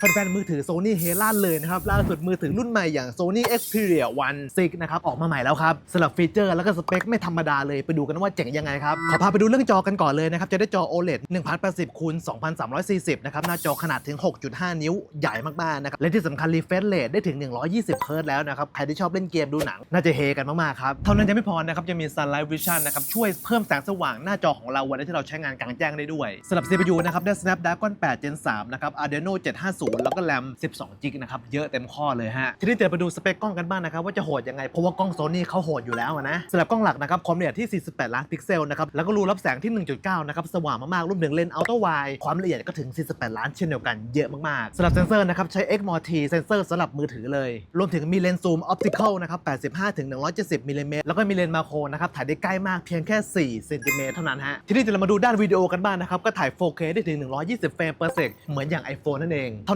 แฟนๆมือถือ Sony เฮลั่นเลยนะครับ ล่าสุดมือถือรุ่นใหม่อย่าง Sony Xperia One 6นะครับ ออกมาใหม่แล้วครับสำหรับฟีเจอร์แล้วก็สเปคไม่ธรรมดาเลยไปดูกันว่าเจ๋งยังไงครับ ขอพาไปดูเรื่องจอกันก่อนเลยนะครับ จะได้จอ OLED 1080คูณ2340 นะครับ หน้าจอขนาดถึง 6.5 นิ้วใหญ่มาก ๆ นะครับ และที่สำคัญ refresh rate ได้ถึง 120เฮิร์ตแล้วนะครับ ใครที่ชอบเล่นเกมดูหนังน่าจะเฮกันมากๆครับเท่านั้นยังไม่พอนะครับยังมี Sunlight Vision นะครับช่วยเพิ่มแสงสว่างหน้าจอของเราวลาที่เราใช้งานกลางแจ้งได้ด้วยสำหรับ CPU นะครับได้ Snapdragon 8 Gen 3 นะครับ Adreno 750แล้วก็ RAM 12 g b นะครับ เยอะเต็มข้อเลยฮะ ทีนี้เดี๋ยวไปดูสเปคกล้องกันบ้างนะครับ ว่าจะโหดยังไง เพราะว่ากล้อง Sony เขาโหดอยู่แล้วนะสำหรับกล้องหลักนะครับความละเอียดที่ 48 ล้านพิกเซลนะครับ แล้วก็รูรับแสงที่ 1.9 นะครับ สว่างมากๆรวมถึงเลนส์อัลตร้าไวความละเอียดก็ถึง 48 ล้านเช่นเดียวกัน เยอะมากๆสำหรับเซนเซอร์นะครับใช้ XMOT เซนเซอร์สำหรับมือถือเลย รวมถึงมีเลนส์ซูมออปติคอลนะครับ 85ถึง170มิลลิเมตรแล้วก็มีเลนส์มาโครนะครับถ่ายได้ใกล้มากเพียงแค่4เซนติเมตรเท่านั้นฮะทีนี้เดี๋ยวเรามาดูด้านวิดีโอกันบ้างนะครับก็ถ่าย 4K ได้ถึง 120 เฟรม per sec เหมือนอย่าง iPhone นั่นเองเท่า